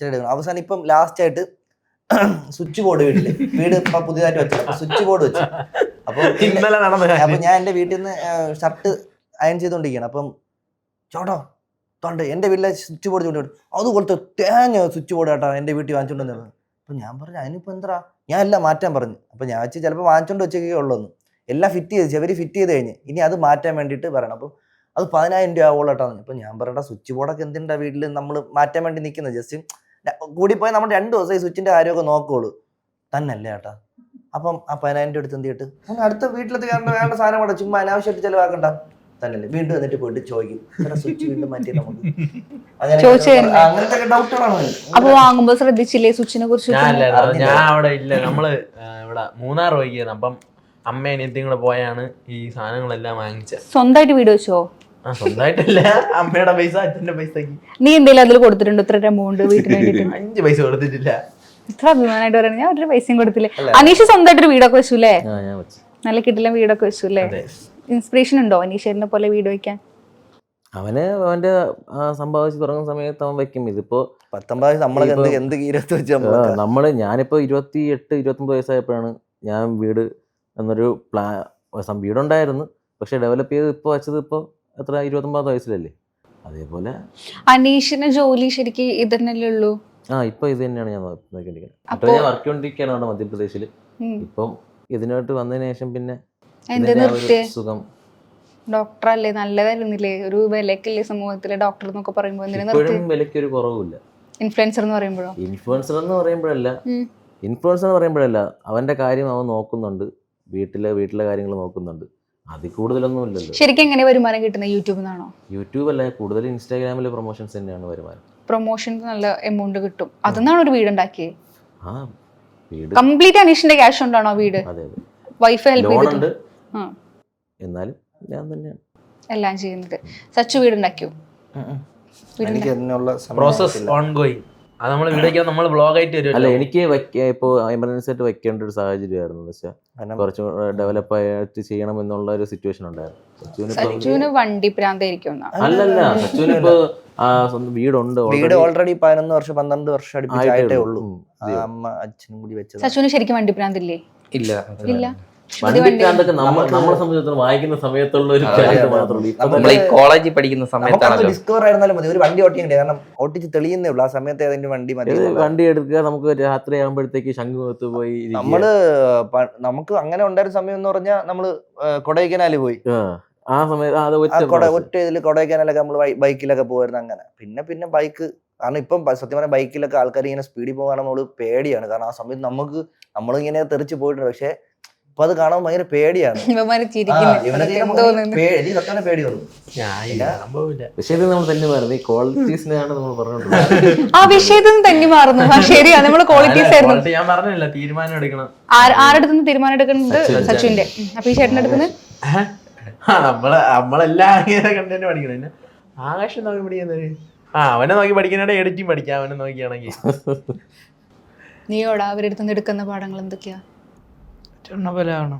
ചില അവസാനം ഇപ്പം ലാസ്റ്റ് ആയിട്ട് സ്വിച്ച് ബോർഡ് വീട്ടിൽ. വീട് ഇപ്പൊ പുതിയതായിട്ട് വെച്ചു സ്വിച്ച് ബോർഡ് വെച്ചു. അപ്പൊ ഇന്നലെ നടന്നു അപ്പൊ ഞാൻ എന്റെ വീട്ടിൽ നിന്ന് ഷർട്ട് അയൺ ചെയ്തോണ്ടിരിക്കുകയാണ് അപ്പം ചോട്ടോ തൊണ്ട് എന്റെ വീട്ടിലെ സ്വിച്ച് ബോർഡ് ചൂണ്ടി അതുപോലത്തെ തേങ്ങ സ്വിച്ച് ബോർഡ് കേട്ടോ എന്റെ വീട്ടിൽ വാങ്ങിച്ചോണ്ട് വന്നത്. അപ്പൊ ഞാൻ പറഞ്ഞു അതിനിപ്പോ എന്താ ഞാൻ എല്ലാം മാറ്റാൻ പറഞ്ഞു. അപ്പൊ ഞാൻ വെച്ച് ചിലപ്പോൾ വാങ്ങിച്ചോണ്ട് വെച്ചൊക്കെ ഉള്ളൂ എല്ലാം ഫിറ്റ് ചെയ്ത് ചെവര് ഫിറ്റ് ചെയ്ത് കഴിഞ്ഞ്. ഇനി അത് മാറ്റാൻ വേണ്ടിട്ട് പറയണം. അപ്പം അത് പതിനായിരം രൂപ ആവുള്ള കേട്ടോ അപ്പൊ ഞാൻ പറയണ്ട സ്വിച്ച് ബോർഡൊക്കെ എന്തിനാ വീട്ടിൽ നമ്മൾ മാറ്റാൻ വേണ്ടി നിൽക്കുന്നത് ജസ്റ്റ് കൂടിപ്പോയി നമ്മൾ രണ്ട് ദിവസം ഈ സ്വിച്ചിന്റെ കാര്യമൊക്കെ നോക്കുള്ളൂ. തന്നെയല്ലേ ചേട്ടാ. അപ്പം ആ പതിനായിരം അടുത്ത് എടുത്ത് എന്ത് ചെയ്തിട്ട് "ഒന്ന് അടുത്ത വീട്ടിലത്തെ കാരണം വേണ്ട സാധനം കൂടെ ചുമ്മാ അനാവശ്യമായിട്ട് ചിലവാക്കണ്ട. തന്നല്ലേ വീണ്ടും എന്നിട്ട് പോയിട്ട് ചോദിക്കും. സ്വിച്ച് വീണ്ടും മാറ്റി നമുക്ക്? അങ്ങനത്തെ ഡൗട്ടുകളാണ് അപ്പൊ വാങ്ങുമ്പോ ശ്രദ്ധിച്ചില്ലേ സ്വിച്ചിനെ കുറിച്ച്? ഞാൻ അവിടെ ഇല്ല. നമ്മൾ ഇവിടെ മൂന്നാർ പോയിക്കായിരുന്നു. അപ്പം അമ്മ അനിയത്തിയും കൂടെ പോയാണ് ഈ സാധനങ്ങളെല്ലാം വാങ്ങിച്ചത് സ്വന്തമായിട്ട് വീട് വെച്ചോ? ആ സ്വന്തമായിട്ടല്ല. അമ്മയുടെ പൈസ അച്ഛന്റെ പൈസക്ക്. നീ എന്തെങ്കിലും അതിൽ കൊടുത്തിട്ടുണ്ട്? ഇത്ര എമൗണ്ട് വീട്ടിൽ അഞ്ച് പൈസ കൊടുത്തിട്ടില്ല. ഇത്ര അഭിമാനമായിട്ട് പറയുന്നത്. ഞാൻ ഒരു പൈസയും കൊടുത്തില്ല. അനീഷ് സ്വന്തമായിട്ടൊരു വീടൊക്കെ വെച്ചു അല്ലേ ആ ഞാൻ വെച്ചു. നല്ല കിട്ടില്ല വീടൊക്കെ വെച്ചു അല്ലേ ഇൻസ്പിറേഷൻ ഉണ്ടോ അനീഷേറിനെ പോലെ വീട് വെക്കാൻ? അവന് അവന്റെ സമ്പാദിച്ച് തുടങ്ങുന്ന സമയത്ത് അവൻ വെക്കും. ഇതിപ്പോ പത്തൊമ്പത് എന്ത് ഇപ്പൊ- വെച്ച് നമ്മൾ ഞാനിപ്പോ ഇരുപത്തി എട്ട് ഇരുപത്തൊമ്പത് വയസ്സായപ്പോഴാണ് ഞാൻ വീട് എന്നൊരു പ്ലാൻ സം- വീടുണ്ടായിരുന്നു. പക്ഷെ ഡെവലപ്പ് ചെയ്ത് ഇപ്പോൾ വെച്ചത് ഇപ്പോൾ എത്ര ഇരുപത്തൊമ്പത് വയസ്സിലല്ലേ? അതേപോലെ അനീഷിന് ജോലി ശരിക്കും ഇത് ഉള്ളൂ? ആ ഇപ്പൊ ഇത് തന്നെയാണ് ഞാൻ നോക്കിക്കൊണ്ടിരിക്കുന്നത്. അപ്പോൾ ഞാൻ വർക്ക് ചെയ്തോണ്ടിരിക്കുകയാണ് അവിടെ മധ്യപ്രദേശിൽ. ഇപ്പം ഇതിനായിട്ട് വന്നതിന് ശേഷം പിന്നെ എന്ത് ഇതിന്റെ ആ ഒരു നിർത്തിയേ സുഖം. ഡോക്ടർ അല്ലേ നല്ലതായിരുന്നില്ലേ? ഒരു വിലക്കല്ലേ സമൂഹത്തിലെ? ഡോക്ടർ എന്നൊക്കെ പറയുമ്പോൾ എന്തിനാ നിർത്തി? ഇപ്പോഴും ഒരു കുറവുമില്ല. ഇൻഫ്ലുവൻസർ എന്ന് പറയുമ്പോഴോ? ഇൻഫ്ലുവൻസർ എന്ന് പറയുമ്പോഴല്ല. ഉം. ഇൻഫ്ലുവൻസർ എന്ന് പറയുമ്പോഴല്ല. അവന്റെ കാര്യം അവൻ നോക്കുന്നുണ്ട്. വീട്ടിലെ വീട്ടിലെ കാര്യങ്ങൾ നോക്കുന്നുണ്ട്. അതിൽ കൂടുതലൊന്നും ഇല്ലല്ലോ ശരിക്കും എങ്ങനെ വരുമാനം കിട്ടുന്നത്? യൂട്യൂബിൽ നിന്നാണോ? യൂട്യൂബ് അല്ല കൂടുതൽ ഇൻസ്റ്റാഗ്രാമിലെ പ്രൊമോഷൻസ് തന്നെയാണ് വരുമാനം. പ്രൊമോഷൻ നല്ല എമൗണ്ട് കിട്ടും. അതെന്നാണ് ഒരു വീട്. ഉണ്ടാക്കിയത് കംപ്ലീറ്റ് അനീഷിന്റെ ക്യാഷ് ഉണ്ടാണോ വീട്? വൈഫ് ഹെൽപ്പ് ചെയ്തിട്ടുണ്ട്. എന്നാലും ഞാൻ തന്നെയാണ്. എല്ലാം ചെയ്യുന്നത് സച്ചു വീട് ഉണ്ടാക്കിയോ പ്രോസസ് ആയിട്ടില്ല. ഓൺ നമ്മൾ അത് നമ്മൾ ബ്ലോഗ് ആയിട്ട് വരും അല്ല എനിക്ക് ഇപ്പോൾ എമർജൻസി ആയിട്ട് വെക്കേണ്ട ഒരു സാഹചര്യമായിരുന്നു. എന്ന് വെച്ചാൽ കാരണം ഡെവലപ്പ് ആയിട്ട് ചെയ്യണം എന്നുള്ള ഒരു സിറ്റുവേഷൻ ഉണ്ടായിരുന്നു. വണ്ടി പ്രാന്തായിരിക്കും അല്ലല്ല സച്ചുവിന് ഇപ്പൊ വീടുണ്ട് വീട് already. ഓൾറെഡി പതിനൊന്ന് വർഷം പന്ത്രണ്ട് വർഷം അടുപ്പിച്ചായിട്ടേ ഉള്ളൂ. അമ്മ അച്ഛനും കൂടി വെച്ചത് സച്ചുവിന് ശരിക്കും വണ്ടി പ്രാന്തില്ലേ ഇല്ല. ഇല്ല. വണ്ടി വണ്ടി ഭ്രാന്തൊക്കെ നമ്മ നമുക്ക് നമ്മളെ സംബന്ധിച്ചിടത്തോളം വായിക്കുന്ന സമയത്തുള്ള ഒരു കാര്യം മാത്രമേ നമ്മൾ ഈ കോളേജിൽ പഠിക്കുന്ന സമയത്താണല്ലോ. ഡിസ്കവർ ആയിരുന്നാലും മതി. ഒരു വണ്ടി ഓട്ടിക്കണ്ടേ കാരണം ഓട്ടിച്ച് തെളിയുന്നേ ഉള്ളൂ. ആ സമയത്ത് ഏതെങ്കിലും വണ്ടി മതി വണ്ടി എടുക്കുക നമുക്ക് രാത്രി ആകുമ്പോഴത്തേക്ക് ശംഖുമുഖത്ത് പോയി. നമ്മൾ നമുക്ക് അങ്ങനെ ഉണ്ടായിരുന്ന സമയം എന്ന് പറഞ്ഞാൽ നമ്മൾ കൊടൈക്കനാല് പോയി. ആ, സമയത്ത് ഒറ്റ ഇതിൽ കൊടൈക്കനാലൊക്കെ നമ്മൾ ബൈക്കിലൊക്കെ പോയിരുന്നു അങ്ങനെ. പിന്നെ പിന്നെ ബൈക്ക് കാരണം ഇപ്പം സത്യം പറഞ്ഞാൽ ബൈക്കിലൊക്കെ ആൾക്കാർ ഇങ്ങനെ സ്പീഡിൽ പോകാൻ നമ്മൾ പേടിയാണ്. കാരണം ആ സമയത്ത് നമുക്ക് നമ്മളിങ്ങനെ തെറിച്ച് പോയിട്ടുണ്ട്. പക്ഷെ ഇപ്പൊ അത് കാണാൻ ഭയങ്കര പേടിയാണ്. പേടി. വന്നു ഞാൻ ഇല്ല, സംഭവമില്ല. പക്ഷേ നമ്മൾ തന്നെ മാറുന്നു ഈ ക്വാളിറ്റീസിനെയാണ് നമ്മൾ പറഞ്ഞത് ആ വിഷയത്തിൽ തന്നെ മാറുന്നു ശരിയാണ് നമ്മൾ ക്വാളിറ്റീസ് ആയിരുന്നു. ഞാൻ പറഞ്ഞില്ല? തീരുമാനം എടുക്കണം. ആര്- ആരുടെ നിന്ന് തീരുമാനം എടുക്കുന്നത് സച്ചിന്റെ. അപ്പൊ ഈ ചേട്ടൻ അടുത്ത് ആ, നമ്മളെ നമ്മളെല്ലാം അങ്ങനെ കണ്ടന്റ് പഠിക്കണം. ആകാശം നോക്കി പഠിക്കുന്നത് ആ അവനെ നോക്കി പഠിക്കാനായിട്ട് എഡിറ്റിംഗ് പഠിക്കാം. അവനെ നോക്കിയാണെങ്കിൽ. നീയോടാ അവരുടെ അടുത്ത് നിന്ന് എടുക്കുന്ന പാഠങ്ങൾ എന്തൊക്കെയാ? ചുണ്ണപ്പലാണ്?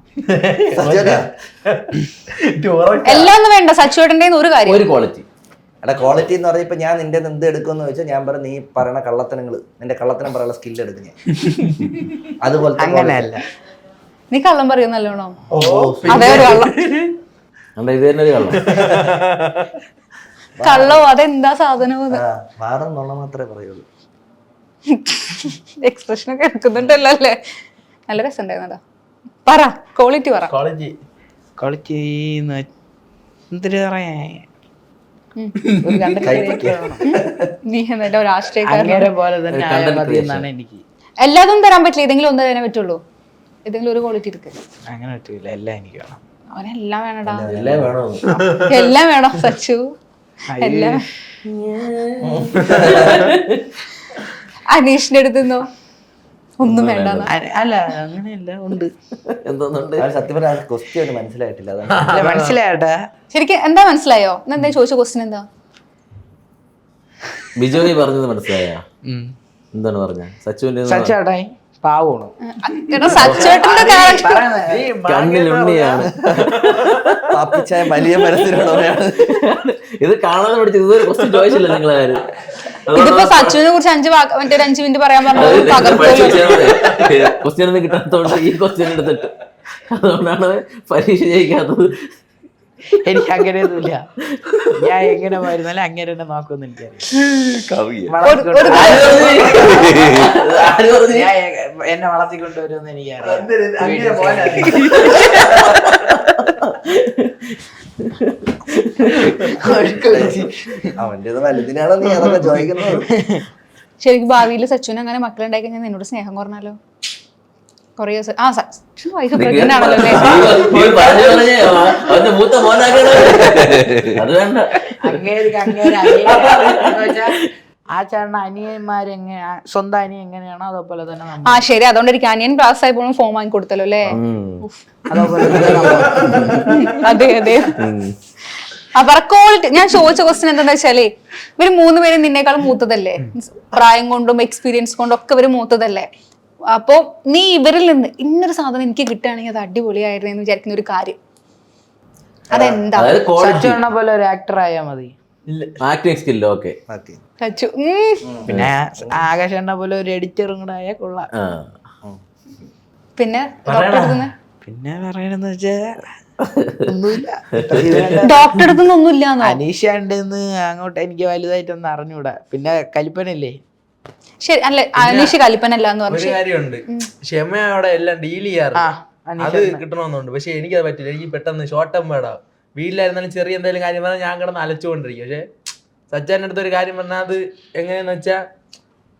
എല്ലാം വേണ്ട. സച്ചുവേട്ടന്റെ ഒരു കാര്യം. ഒരു ക്വാളിറ്റി എടാ ക്വാളിറ്റി എന്ന് പറഞ്ഞാൽ ഇപ്പൊ ഞാൻ നിന്റെ എന്ത് എടുക്കുമെന്ന് വെച്ചാൽ ഞാൻ പറയും നീ പറയണ കള്ളത്തനങ്ങൾ നിന്റെ കള്ളത്തനം പറയാനുള്ള സ്കില്ല് എടുക്കും ഞാൻ. അതുപോലത്തെ അങ്ങനെയല്ല. നീ കള്ളം പറയും നല്ലോണം. ഓ, അതേ ഒരു കള്ളം. അതെന്താ സാധനവും ആ, വാറും നുണ മാത്രമേ പറയുള്ളൂ. എക്സ്പ്രഷൻ ഒക്കെ എടുക്കുന്നുണ്ടല്ലോ അല്ലേ? നല്ല രസമുണ്ടായിരുന്നതാ പറ ക്വാളിറ്റി പറ. ക്വാളിറ്റി ക്വാളിറ്റി പറയാ. നീ പോലെ തന്നെ ആയാൽ മതി എന്നാണ് എനിക്ക്. എല്ലാതും തരാൻ പറ്റില്ല ഏതെങ്കിലും ഒന്ന് തരാൻ പറ്റുള്ളൂ. ഏതെങ്കിലും ഒരു ക്വാളിറ്റി എടുക്ക് അങ്ങനെ പറ്റൂല എല്ലാം എനിക്ക് വേണം. അവനെല്ലാം വേണടാ. എല്ലാം വേണോ? എല്ലാം വേണം സച്ചു? എല്ലാം. അനീഷിന്റെ അടുത്ത് നിന്നോ? ഒന്നും വേണ്ട. അല്ല അങ്ങനെയല്ല ഉണ്ട്. എന്തോന്നുണ്ട് സത്യം പറഞ്ഞാൽ ക്വസ്റ്റ്യൻ മനസ്സിലായിട്ടില്ല. അതാണ്. അല്ല, ശരിക്കും എന്താ മനസ്സിലായോ? എന്താ ചോദിച്ച ക്വസ്റ്റ്യൻ എന്താ? ബിജോനി പറഞ്ഞത് മനസ്സിലായോ? എന്താണ് പറഞ്ഞ? സച്ചുവിന്റെ സച്ചാട്ടായി പാവമാണ്. എടാ സച്ചേട്ടന്റെ ക്യാരക്ടർ കണ്ണിലുണ്ണിയാണ് പാപ്പിച്ചായ വലിയ മനസ്സിലുള്ളവരാണ് ഇത് കാണാതെ പഠിച്ചത് ഇതൊരു ക്വസ്റ്റ്യൻ ചോദിച്ചില്ല നിങ്ങളാരും. ഇതിപ്പോ സച്ചുവിനെ കുറിച്ച് അഞ്ച് മറ്റേ അഞ്ച് മിനിറ്റ് പറയാൻ പറഞ്ഞു പകർത്തുമല്ലോ ക്വസ്റ്റ്യൻ ഒന്നും കിട്ടാത്തതുകൊണ്ട് ഈ ക്വസ്റ്റ്യൻ എടുത്തിട്ട്. അതുകൊണ്ടാണ് പരീക്ഷ ജയിക്കാത്തത്. എനിക്ക് അങ്ങനെയൊന്നുമില്ല. ഞാൻ എങ്ങനെ വരുന്നാലും അങ്ങനെ തന്നെ നോക്കുമെന്ന് എനിക്കറിയാം. ഒരു- ഒരു ആര് പറഞ്ഞു? ഞാൻ എ- എന്നെ വളർത്തിക്കൊണ്ടുവരുമെന്ന് എനിക്കറിയാം. അവന്റെ വലുതിനാണോ നീ അതൊക്കെ ചോദിക്കുന്നത്? ശരിക്കും ഭാവിയിൽ സച്ചിൻ അങ്ങനെ മക്കളുണ്ടായി കഴിഞ്ഞാൽ നിന്നോട് സ്നേഹം കുറഞ്ഞാലോ? കൊറേ ദിവസം ആ സച്ചു വൈഫ് പ്രഗ്നന്റ് ആണല്ലോ അല്ലേ നീ പറഞ്ഞു പറഞ്ഞേ, അവന്റെ മൂത്ത മോനാക്കണ അത് വേണ്ട. അങ്ങേർക്ക് അങ്ങേര് അനിയൻ എന്ന് വെച്ചാ ആ ചേട്ടൻ അനിയന്മാരെങ്ങനെ സ്വന്തം അനിയൻ എങ്ങനെയാണോ അതേപോലെ തന്നെ നമ്മൾ ആ ശരി. അതുകൊണ്ട് എനിക്ക് അനിയൻ ക്ലാസ് ആയി പോകുമ്പോൾ ഫോൺ വാങ്ങി കൊടുത്തല്ലോ അല്ലേ ഉം. അതേപോലെ തന്നെ നമ്മൾ അതെ അതെ. അപ്പൊ ക്വാളിറ്റി ഞാൻ ചോദിച്ച ക്വസ്റ്റ്യൻ എന്താന്ന് വെച്ചാലേ ഇവർ മൂന്ന് പേരും നിന്നേക്കാൾ മൂത്തതല്ലേ? പ്രായം കൊണ്ടും എക്സ്പീരിയൻസ് കൊണ്ടും ഒക്കെ ഇവർ മൂത്തതല്ലേ? അപ്പോ നീ ഇവരിൽ നിന്ന് ഇന്നൊരു സാധനം എനിക്ക് കിട്ടുകയാണെങ്കിൽ അത് അടിപൊളിയായിരുന്നു എന്ന് വിചാരിക്കുന്ന ഒരു കാര്യം. അതെന്താ അതായത് ക്വാളിറ്റി സച്ചുണ്ണ പോലെ ഒരു ആക്ടർ ആയാ മതി. Acting skill okay okay Sachu ഉം. പിന്നെ ആകാശണ്ണ പോലെ ഒരു എഡിറ്ററും കൂടെ ആയാൽ കൊള്ളാം. പിന്നെ ഡോക്ടർ അടുത്തുനിന്ന് പിന്നെ പറയണെന്ന് വെച്ചാ ഒന്നുമില്ല. ഡോക്ടർ അടുത്തുനിന്ന് ഒന്നുമില്ലാന്നോ അനീഷ ഉണ്ടെന്ന് അങ്ങോട്ട് എനിക്ക് വലുതായിട്ടൊന്നും അറിഞ്ഞൂടാ. പിന്നെ കലിപ്പനല്ലേ? ശരി അല്ല അനീഷ് കലിപ്പനല്ല എന്ന് ഒരു പറഞ്ഞു കാര്യമുണ്ട്. അവിടെ എല്ലാം ഡീൽ ചെയ്യാറ് ആ. അത് അനീഷ കിട്ടണമെന്നുണ്ട്. പക്ഷെ എനിക്കത് പറ്റില്ല. എനിക്ക് പെട്ടെന്ന് ഷോർട്ട് ടേം വേണം വീട്ടിലായിരുന്നാലും ചെറിയ എന്തെങ്കിലും കാര്യം പറഞ്ഞാൽ ഞാൻ കിടന്ന് അലച്ചുകൊണ്ടിരിക്കും. പക്ഷെ സച്ചാന്റെ അടുത്ത് ഒരു കാര്യം പറഞ്ഞാൽ അത് എങ്ങനെയെന്ന് വെച്ചാൽ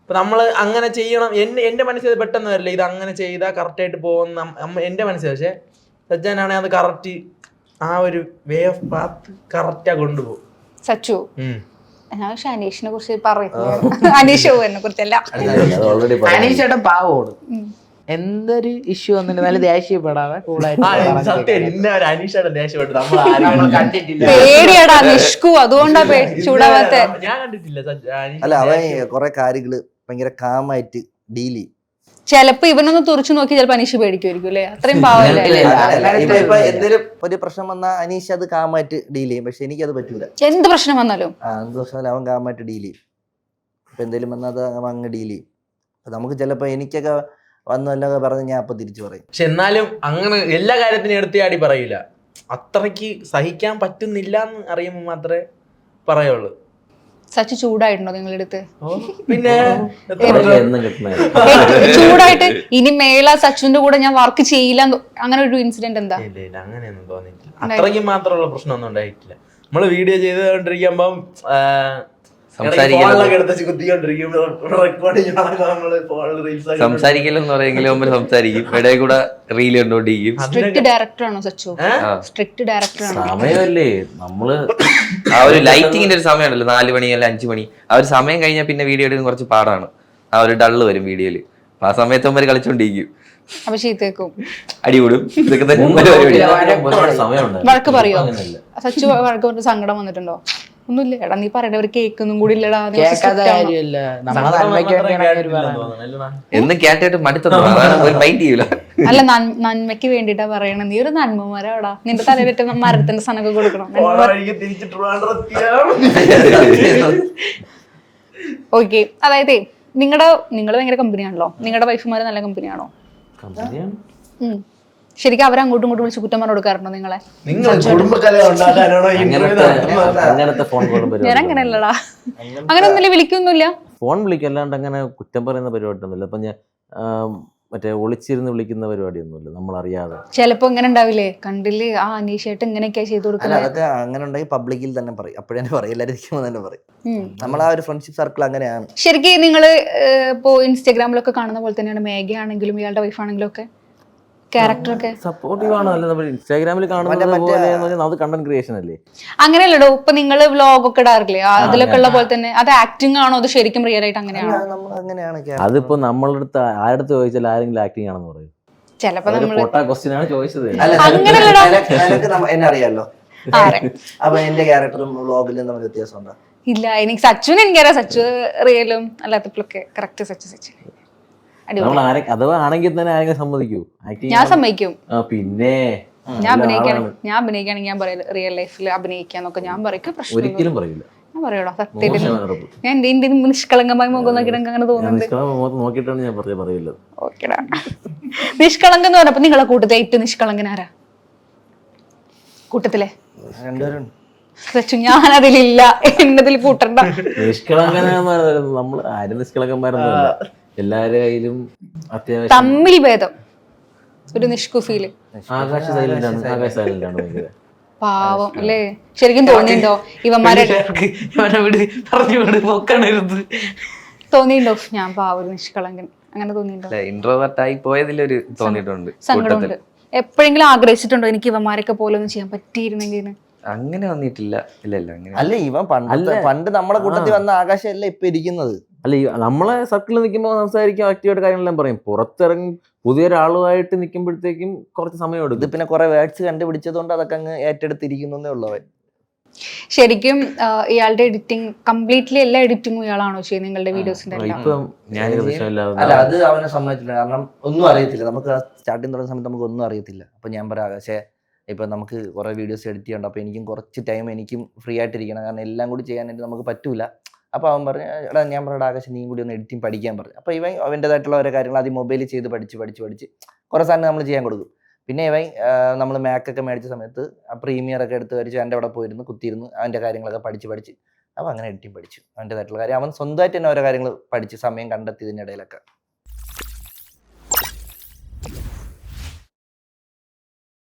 ഇപ്പൊ നമ്മൾ അങ്ങനെ ചെയ്യണം. എന്റെ എന്റെ മനസ്സിൽ അത് പെട്ടെന്ന് വരില്ല. ഇത് അങ്ങനെ ചെയ്താൽ കറക്റ്റായിട്ട് പോകുന്ന എന്റെ മനസ്സിൽ. പക്ഷേ സച്ചാനാണെങ്കിൽ അത് കറക്റ്റ് ആ ഒരു വേ ഓഫ് പാത്ത് കറക്റ്റാ കൊണ്ടുപോകും. സച്ചു. ഉം. ഞാൻ പക്ഷെ അനീഷിനെ കുറിച്ച് പറയുന്നു. അനീഷ് എന്നെ കുറിച്ചല്ല. അനീഷേട്ടൻ പാവോട് എന്തൊരു ഇഷ്യൂ നല്ല ദേഷ്യപ്പെടാതെ കണ്ടിട്ടില്ല. നിഷ്കു അതുകൊണ്ടാ ചൂടാവാത്ത. അല്ല അവൻ കൊറേ കാര്യങ്ങൾ ഭയങ്കര കാമായിട്ട് ഡീൽ ചെയ്യും. ചിലപ്പോ ഇവനൊന്ന് തുറച്ചു നോക്കി ചിലപ്പോ അനീഷ് പേടിക്കുമായിരിക്കും അല്ലേ? അത്രയും പാവല്ലേ? എന്തെങ്കിലും ഒരു പ്രശ്നം വന്നാൽ അനീഷ് അത് കാമായിട്ട് ഡീൽ ചെയ്യും പക്ഷെ എനിക്കത് പറ്റൂല. എന്ത് പ്രശ്നം വന്നാലും? എന്ത് പ്രശ്നം അവൻ കാമായിട്ട് ഡീൽ ചെയ്യും. ഇപ്പൊ എന്തെങ്കിലും വന്നാൽ അത് അവൻ അങ്ങ് ഡീൽ ചെയ്യും. നമുക്ക് ചിലപ്പോ എനിക്കൊക്കെ വന്നു എന്നൊക്കെ പറഞ്ഞ് ഞാൻ അപ്പൊ തിരിച്ചു പറയും. പക്ഷെ എന്നാലും അങ്ങനെ എല്ലാ കാര്യത്തിനും എടുത്തിയാടി പറയില്ല. അത്രയ്ക്ക് സഹിക്കാൻ പറ്റുന്നില്ല എന്ന് അറിയുമ്പോൾ മാത്രമേ പറയുള്ളൂ. സച്ച് ചൂടായിട്ടുണ്ടോ നിങ്ങളുടെ അടുത്ത് പിന്നെ ചൂടായിട്ട് ഇനി മേല സച്ചുവിന്റെ കൂടെ ഞാൻ വർക്ക് ചെയ്യില്ല അങ്ങനെ ഒരു ഇൻസിഡന്റ് എന്താ? ഇല്ല ഇല്ല അങ്ങനെയൊന്നും തോന്നിയിട്ടില്ല. അത്രയ്ക്ക് മാത്രമുള്ള പ്രശ്നമൊന്നും ഉണ്ടായിട്ടില്ല. നമ്മൾ വീഡിയോ ചെയ്തുകൊണ്ടിരിക്കുമ്പം സംസാരിക്കലും ഫോണിലൊക്കെ എടുത്ത് കുത്തിക്കൊണ്ടിരിക്കുമ്പോ റെക്കോർഡിങ് നമ്മൾ ഫോണിൽ റീൽസ് സംസാരിക്കലും എന്ന് പറയുമെങ്കിലും നമ്മൾ സംസാരിക്കും. ഇടയിൽ കൂടെ റീൽ കണ്ടോണ്ടിരിക്കും. സ്ട്രിക്റ്റ് ഡയറക്ടർ ആണോ സച്ചു? ഡയറക്ടർ ആണോ? സമയമല്ലേ? നമ്മൾ ആ ഒരു ലൈറ്റിങ്ങിന്റെ ഒരു സമയമാണല്ലോ. നാല് മണി അല്ല അഞ്ചു മണി. ആ ഒരു സമയം കഴിഞ്ഞാൽ പിന്നെ വീഡിയോ എടുക്കുന്ന കുറച്ച് പാടാണ്. ആ ഒരു ഡള്ള് വരും വീഡിയോയിൽ അപ്പൊ ആ സമയത്ത് അവർ കളിച്ചോണ്ടിരിക്കും. അപ്പൊ ചീത്തേക്കും അടികൂടും ഇതൊക്കെ തന്നെ വഴക്ക് പറയോ? സച്ചു വഴക്ക് പറഞ്ഞ സങ്കടം വന്നിട്ടുണ്ടോ? ഒന്നുമില്ല. എടാ നീ പറയണ കേൾക്കൊന്നും കൂടി ഇല്ലടാ നീ കുറച്ച് കേൾക്കാത്ത strict ആവണം. കാര്യമല്ല. നമ്മളെ നന്മയ്ക്ക് വേണ്ടിയാണ് അവർ പറയുന്നത്. എന്നും കേട്ടിട്ട് മടുത്തത്? ഒരു മൈൻഡ് ചെയ്യൂല. അല്ല നൻ- നന്മയ്ക്ക് വേണ്ടിട്ടാ പറയണ നീ ഒരു നന്മമാരാടാ നിന്റെ തലയിലിട്ട് മരത്തിന്റെ സനൊക്കെ കൊടുക്കണം. നന്മ ഓക്കെ അതായത് നിങ്ങളുടെ നിങ്ങൾ ഭയങ്കര കമ്പനിയാണല്ലോ നിങ്ങളുടെ വൈഫുമാര് നല്ല കമ്പനിയാണോ കമ്പനിയാണ്. ഉം. ശരിക്കും അവർ അങ്ങോട്ടും ഇങ്ങോട്ടും വിളിച്ച് കുറ്റം പറഞ്ഞു കൊടുക്കാറുണ്ടോ നിങ്ങളെ? നിങ്ങൾ കുടുംബകല ഉണ്ടാക്കാനാണോ ഈ അങ്ങനത്തെ അങ്ങനത്തെ ഫോൺ ഞാൻ അങ്ങനെയല്ലടാ അങ്ങനെ ഒന്നുമില്ല വിളിക്കൊന്നുമില്ല. ഫോൺ വിളിക്കല്ലാണ്ട് അങ്ങനെ കുറ്റം പറയുന്ന പരിപാടിയൊന്നുമില്ല. അപ്പൊ ഞാൻ മറ്റേ ഒളിച്ചിരുന്ന് വിളിക്കുന്ന പരിപാടിയൊന്നുമില്ല നമ്മൾ അറിയാതെ ചിലപ്പോ ഇങ്ങനെ ഉണ്ടാവില്ലേ? കണ്ടില്ലേ? ആ അനീഷേട്ട് ഇങ്ങനെയൊക്കെയാ ചെയ്തു കൊടുക്കുന്നത്. അതൊക്കെ അങ്ങനെ ഉണ്ടെങ്കിൽ പബ്ലിക്കിൽ തന്നെ പറയും. അപ്പോഴേ പറയും. എല്ലാവരും ഇരിക്കുമ്പോൾ തന്നെ പറയും. നമ്മളാ നമ്മൾ ആ ഒരു ഫ്രണ്ട്ഷിപ്പ് സർക്കിൾ അങ്ങനെയാണ്. ശരിക്കും നിങ്ങൾ ഏഹ്, ഇപ്പോ ഇൻസ്റ്റാഗ്രാമിലൊക്കെ കാണുന്ന പോലെ തന്നെയാണ് മേഘയാണെങ്കിലും ഇയാളുടെ വൈഫാണെങ്കിലും ഒക്കെ ക്യാരക്ടറൊക്കെ സപ്പോർട്ടീവ് ആണ് അല്ല നമ്മൾ ഇൻസ്റ്റാഗ്രാമിൽ കാണുന്നത് പോലെ അത് കണ്ടന്റ് ക്രിയേഷൻ അല്ലേ? അങ്ങനെയല്ലടോ ഇപ്പൊ നിങ്ങൾ വ്ലോഗ് ഒക്കെ ഇടാറില്ലേ? അതിലൊക്കെ ഉള്ള പോലെ തന്നെ. അത് ആക്ടിങ് ആണോ? അത് ശരിക്കും റിയൽ ആയിട്ട് അങ്ങനെയാണോ? അങ്ങനെയാണ് അതിപ്പോ നമ്മളുടെ അടുത്ത് ആരുടെ ചോദിച്ചാൽ ആരെങ്കിലും ആക്ടിങ് ആണെന്ന് പറയും. ചിലപ്പോ ആണ് ചോദിച്ചത്. അറിയാലോ. അപ്പൊ എന്റെ ക്യാരക്ടറും വ്ലോഗിലും തമ്മിൽ വ്യത്യാസം ഉണ്ടോ ഇല്ല എനിക്ക് സച്ചുവിന് എനിക്കറിയാം. സച്ചു റിയലും അല്ലാത്തപ്പോഴൊക്കെ കറക്റ്റ് സച്ചു സച്ചു. നമ്മൾ ആരെ അഥവാ ആണെങ്കിൽ തന്നെ ആരെങ്കിലും സമ്മതിക്കൂ. ആക്ടിങ് ഞാൻ സമ്മതിക്കും. ആ പിന്നെ. ഞാൻ അഭിനയിക്കുകയാണെങ്കിൽ ഞാൻ അഭിനയിക്കുകയാണെങ്കിൽ ഞാൻ പറയുന്നത് റിയൽ ലൈഫിൽ അഭിനയിക്കാന്നൊക്കെ ഞാൻ പറയും. പ്രശ്നം ഒരിക്കലും പറയില്ല. ഞാൻ പറയൂടാ സത്യത്തിൽ. ഞാൻ എന്റെ നിഷ്കളങ്കമായി മുഖം നോക്കിയിട്ട് അങ്ങനെ തോന്നുന്നുണ്ട്. നിഷ്കളങ്ക മുഖത്ത് നോക്കിയിട്ടാണ് ഞാൻ പറഞ്ഞ പറയില്ല ഓക്കെടാ. നിഷ്കളങ്കം എന്ന് പറഞ്ഞപ്പോ നിങ്ങളെ കൂട്ടത്തിൽ ഏറ്റവും നിഷ്കളങ്കനാരാ? കൂട്ടത്തിലെ? രണ്ടുപേരും സച്ചു ഞാൻ അതിലില്ല എന്നതിൽ കൂട്ടണ്ട. നിഷ്കളങ്കന നമ്മൾ ആരും നിഷ്കളങ്കന്മാരൊന്നുമല്ല. എല്ലാവരുടെ കയ്യിലും അത്യാവശ്യം തമ്മിൽ ഭേദം. ഒരു നിഷ്കു ഫീൽ ആകാശ സൈലന്റ് ആണ് ആകാശ സൈലന്റ് ആണ് ഭയങ്കര. പാവം അല്ലേ? ശരിക്കും തോന്നിയിട്ടുണ്ടോ ഇവന്മാരെ പറഞ്ഞു വിട് പൊക്കണരുത് ഞാൻ പാവ ഒരു നിഷ്കളങ്കൻ. അങ്ങനെ തോന്നിയിട്ടുണ്ടോ ഇൻട്രോവേർട്ട് ആയി പോയതിലൊരു തോന്നിയിട്ടുണ്ട് സങ്കടമുണ്ട്. എപ്പോഴെങ്കിലും ആഗ്രഹിച്ചിട്ടുണ്ടോ? എനിക്ക് ഇവന്മാരൊക്കെ പോലെ ഒന്നും ചെയ്യാൻ പറ്റിയിരുന്നെങ്കിൽ അങ്ങനെ വന്നിട്ടില്ല. ഇല്ല ഇല്ല അങ്ങനെ അല്ല ഇവൻ പണ്ട് പണ്ട് നമ്മളെ കൂട്ടത്തിൽ വന്ന ആകാശമല്ല ഇപ്പൊ ഇരിക്കുന്നത്. അല്ല ഈ നമ്മളെ സർക്കിളിൽ നിൽക്കുമ്പോൾ സംസാരിക്കും ആക്റ്റീവായിട്ട് കാര്യങ്ങളെല്ലാം പറയും. പുറത്തിറങ്ങി പുതിയൊരാളുമായിട്ട് നിൽക്കുമ്പോഴത്തേക്കും കുറച്ച് സമയം ഇത് എടുക്കും പിന്നെ കുറെ വേർഡ്സ് കണ്ടുപിടിച്ചതുകൊണ്ട് അതൊക്കെ അങ്ങ് ഏറ്റെടുത്തിരിക്കുന്നേ ഉള്ളവൻ ശരിക്കും ഇയാളുടെ എഡിറ്റിംഗ് കംപ്ലീറ്റ്ലി എല്ലാ എഡിറ്റിംഗും ഇയാളാണോ ചെയ്യുന്നത് നിങ്ങളുടെ വീഡിയോസിന്റെ അല്ല അത് അവനെ സമ്മതിച്ചില്ല. കാരണം ഒന്നും അറിയത്തില്ല. നമുക്ക് സ്റ്റാർട്ടിങ് തുടങ്ങുന്ന സമയത്ത് നമുക്ക് ഒന്നും അറിയത്തില്ല. അപ്പൊ ഞാൻ പറയാം പക്ഷേ ഇപ്പൊ നമുക്ക് കുറെ വീഡിയോസ് എഡിറ്റ് ചെയ്യണ്ട അപ്പൊ എനിക്കും കുറച്ച് ടൈം എനിക്കും ഫ്രീ ആയിട്ടിരിക്കണം. കാരണം എല്ലാം കൂടി ചെയ്യാനായിട്ട് നമുക്ക് പറ്റൂല. അപ്പൊ അവൻ പറഞ്ഞു എടാ ഞാൻ പറഞ്ഞ ആകാശം നീ കൂടി ഒന്ന് എഡിറ്റിംഗ് പഠിക്കാൻ പറഞ്ഞു അപ്പോൾ ഇവൻ അവന്റെതായിട്ടുള്ള ഓരോ കാര്യങ്ങൾ ആദ്യം മൊബൈലിൽ ചെയ്ത് പഠിച്ച് പഠിച്ച് പഠിച്ച്. കുറേ സാധനം നമ്മൾ ചെയ്യാൻ കൊടുക്കും. പിന്നെ ഇവൻ നമ്മൾ മാക്കൊക്കെ മേടിച്ച സമയത്ത് പ്രീമിയർ ഒക്കെ എടുത്ത് വരച്ച് എന്റെ അവിടെ പോയിരുന്നു കുത്തിയിരുന്നു അവന്റെ കാര്യങ്ങളൊക്കെ പഠിച്ച് പഠിച്ച്. അപ്പോൾ അങ്ങനെ എഡിറ്റിംഗ് പഠിച്ചു. അവന്റെതായിട്ടുള്ള കാര്യം. അവൻ സ്വന്തമായിട്ട് തന്നെ ഓരോ കാര്യങ്ങൾ പഠിച്ച് സമയം കണ്ടെത്തിയതിന്റെ ഇടയിലൊക്കെ.